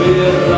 be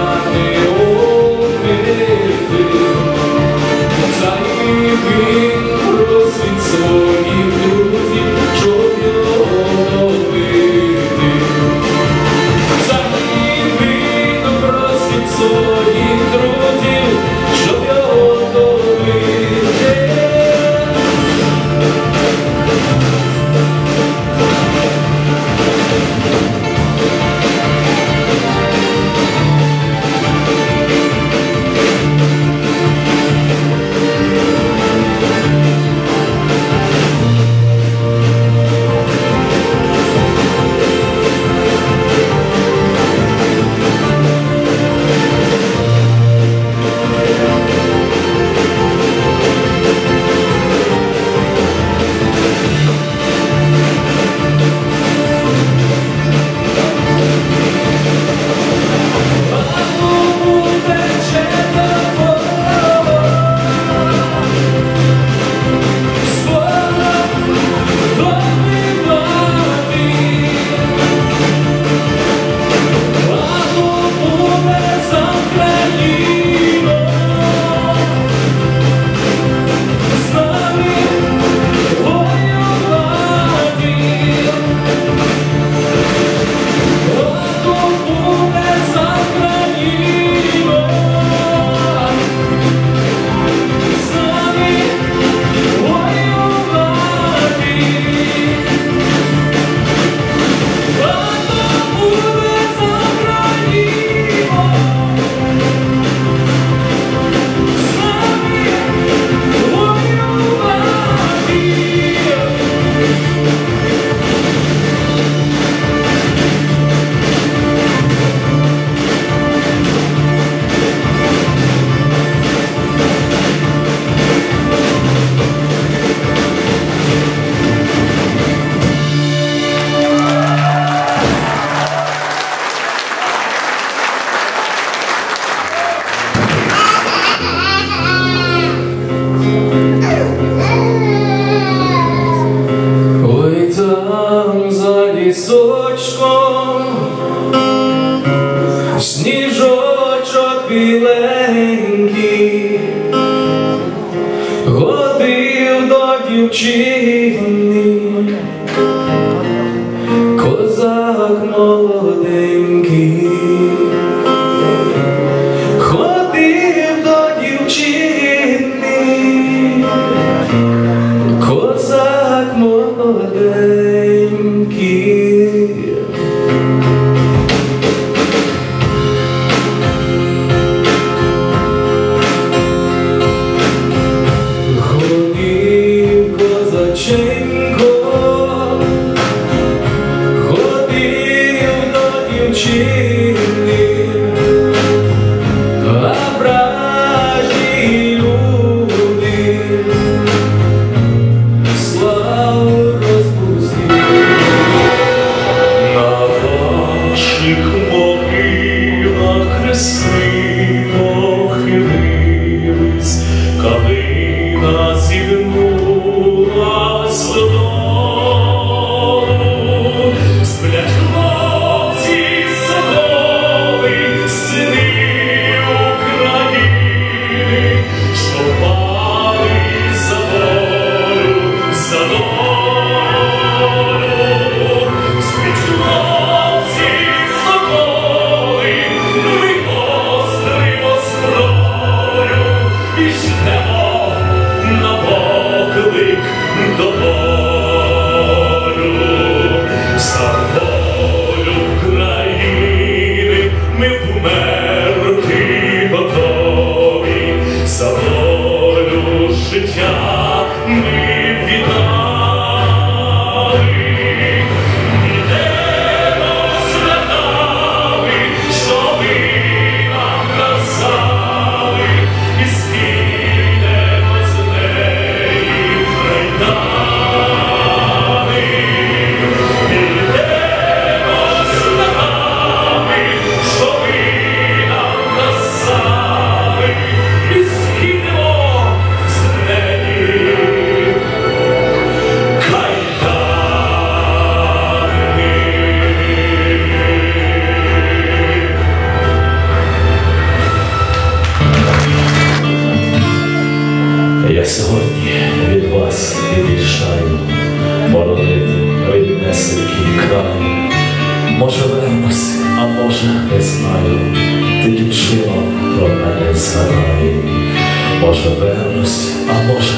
Вернусь, а може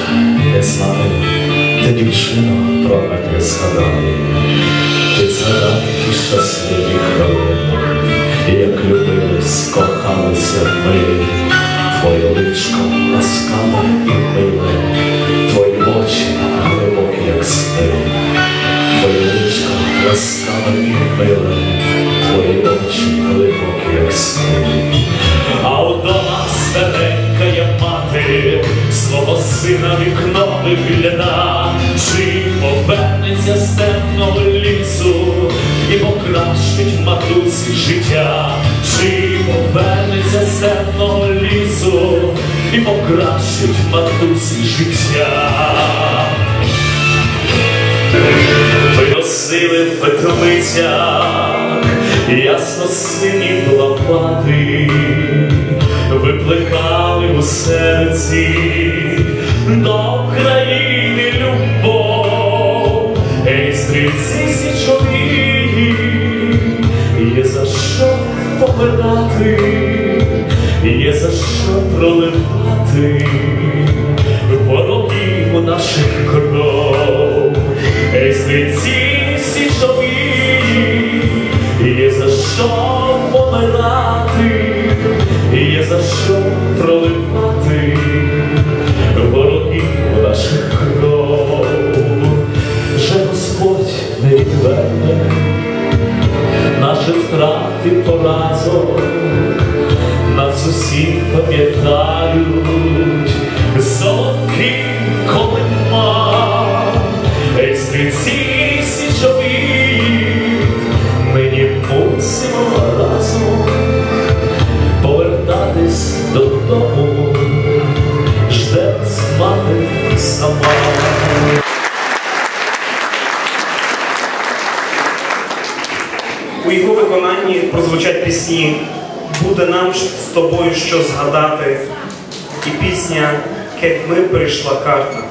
не знаю, ти дівчино про згадай. Ти згадай ті щасливі хвилини, як любились, кохалися ми. Твоє личко ласкаве і миле, твої очі глибокі, як сни, твоє личко ласкаве і миле, твої очі глибокі, як сни. Свого сина вікно вигляда, чи повернеться з темного лісу і покращить матусі життя, чи повернеться з темного лісу і покращить матусі життя. Виносили в петлицях ясно сині лопати, виплекали у серці до країни любов, ей стрільці січові, є за що помирати, є за що проливати ворогів наших кров, ей стрільці січові, є за що помирати, є за що проливати наших кров, вже Господь не відверне наші втрати поразок, нас усіх пам'ятають тобою що згадати і пісня Кетьми прийшла карта.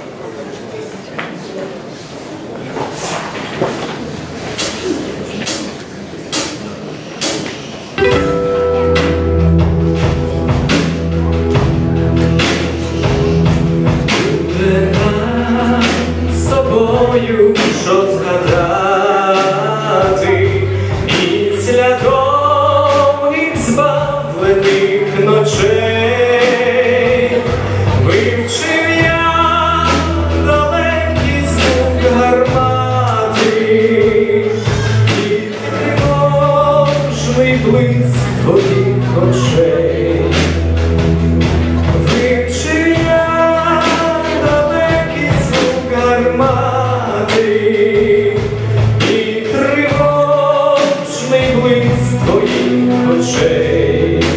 Твоїх очей.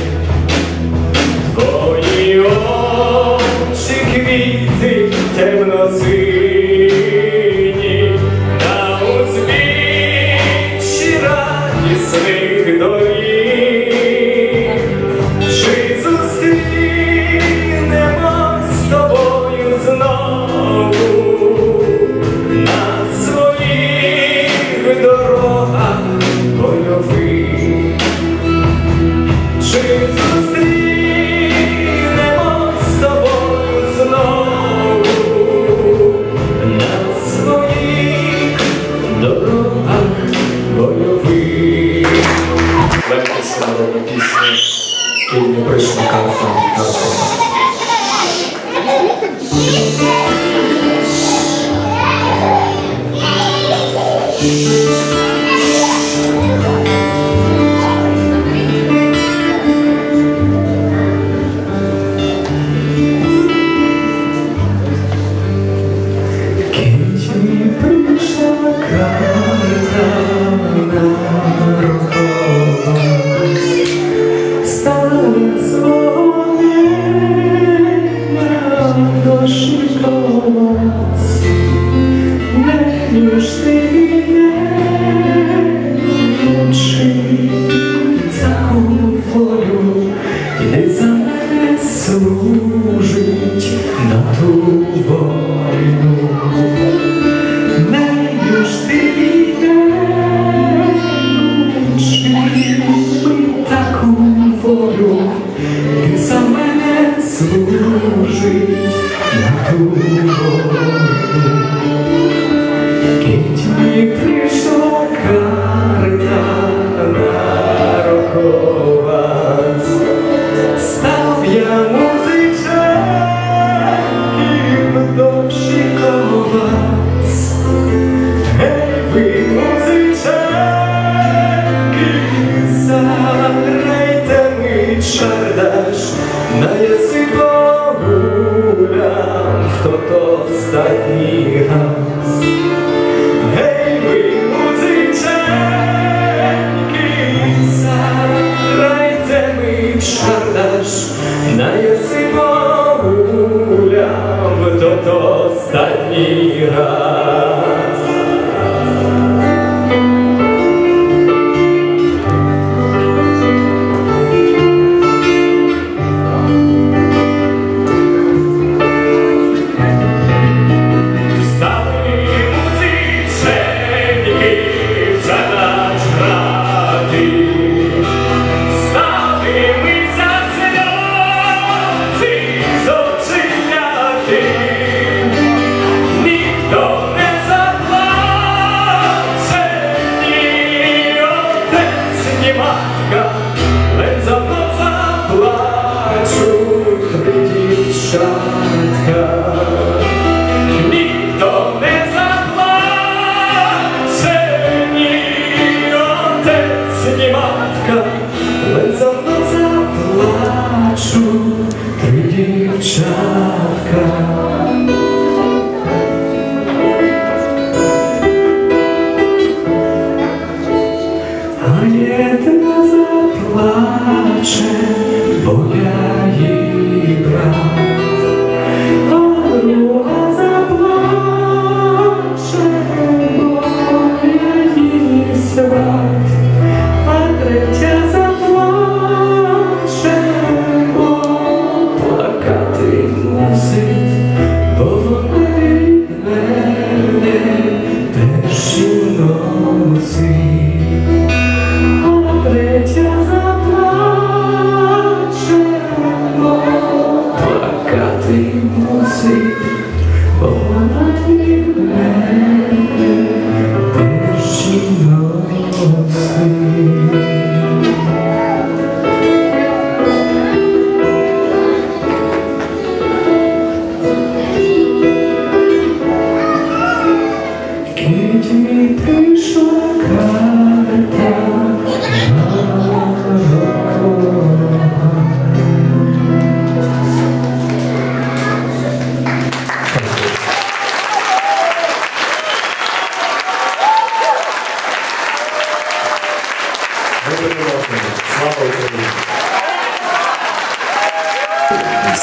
Легкість народна пісня, кільні прийшла карта, карта. Не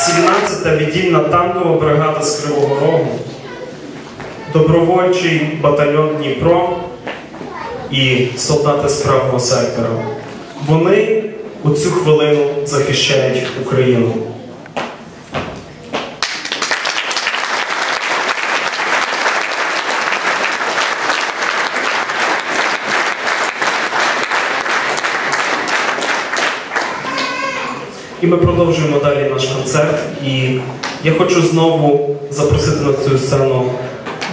17-та віддільна танкова бригада з Кривого Рогу, добровольчий батальйон Дніпро і солдати з правого сектора. Вони у цю хвилину захищають Україну. І ми продовжуємо далі наш концерт. І я хочу знову запросити на цю сцену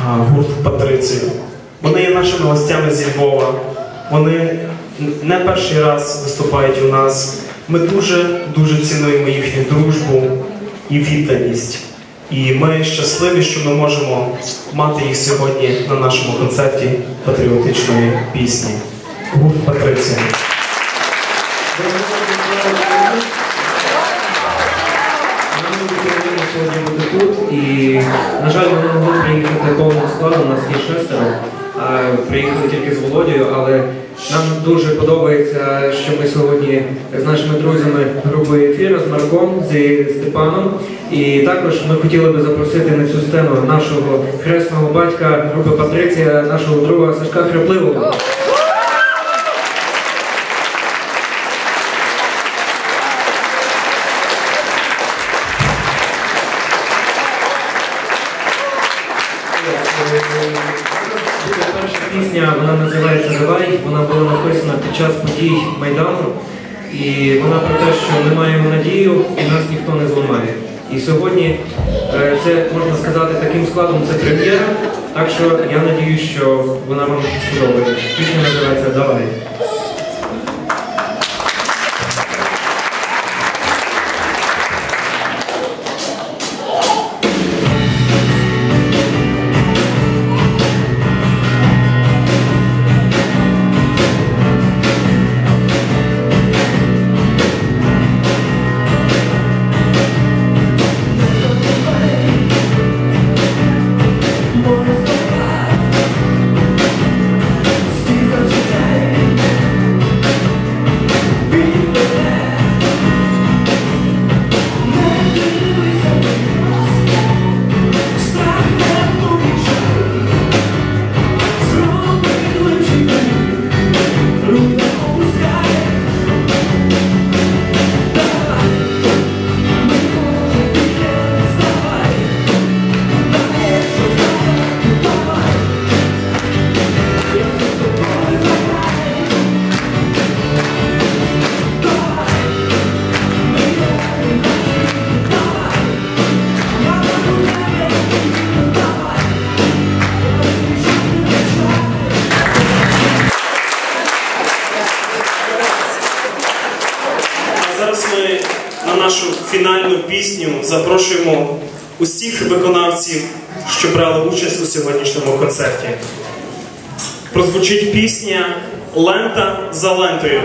гурт Патрицію. Вони є нашими гостями зі Львова. Вони не перший раз виступають у нас. Ми дуже дуже цінуємо їхню дружбу і відданість. І ми щасливі, що ми можемо мати їх сьогодні на нашому концерті патріотичної пісні. Гурт Патриція. На жаль, ми не могли приїхати повним складом, у нас є шестеро. А приїхали тільки з Володією, але нам дуже подобається, що ми сьогодні з нашими друзями групи ефіра з Марком, зі Степаном. І також ми хотіли би запросити на цю сцену нашого хресного батька групи Патриція, нашого друга Сашка Храпливого. Пісня, вона називається Давай. Вона була написана під час подій Майдану. І вона про те, що ми маємо надію і нас ніхто не зламає. І сьогодні е, це можна сказати таким складом, це прем'єра. Так що я надію, що вона вам сподобається. Пісня називається Давай. Концерті. Прозвучить пісня Лента за лентою.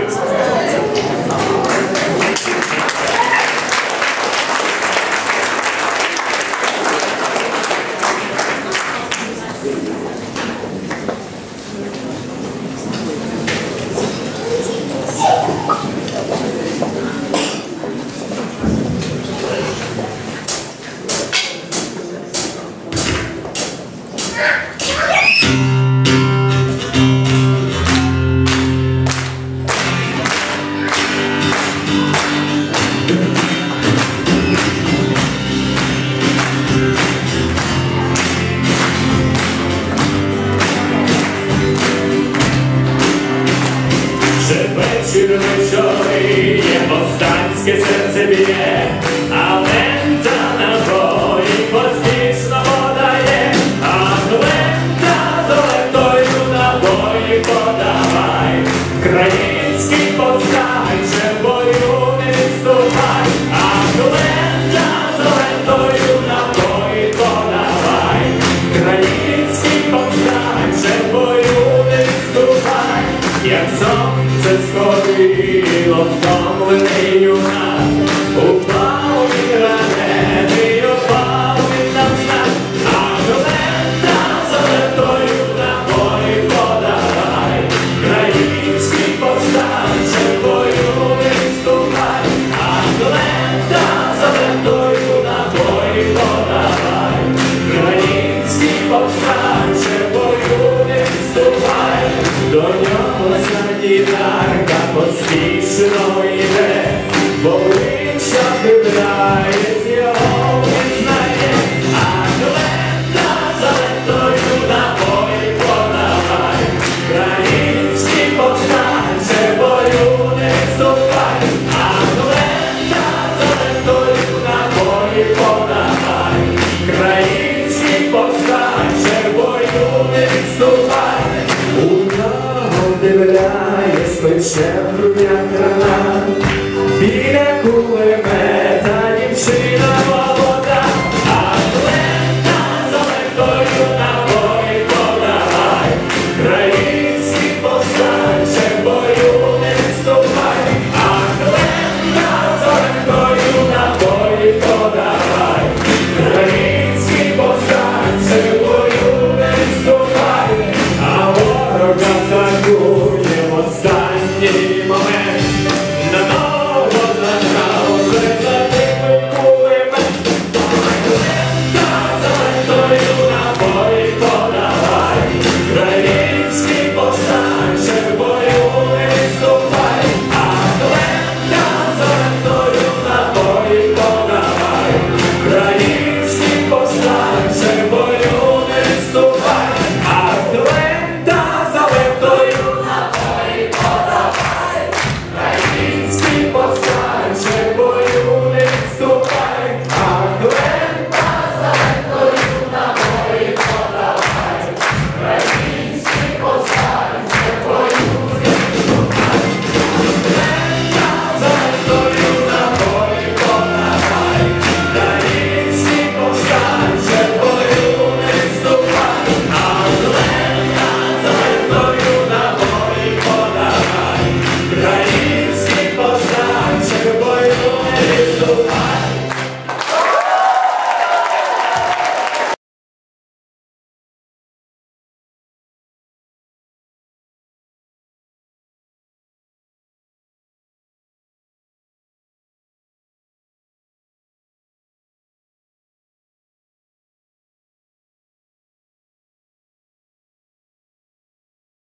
Szybciej, nie powstańskie serce bije, a pęta na wodę. Повстанче в бою не відступай, у нього дивляє плечем рум'яна. гранат,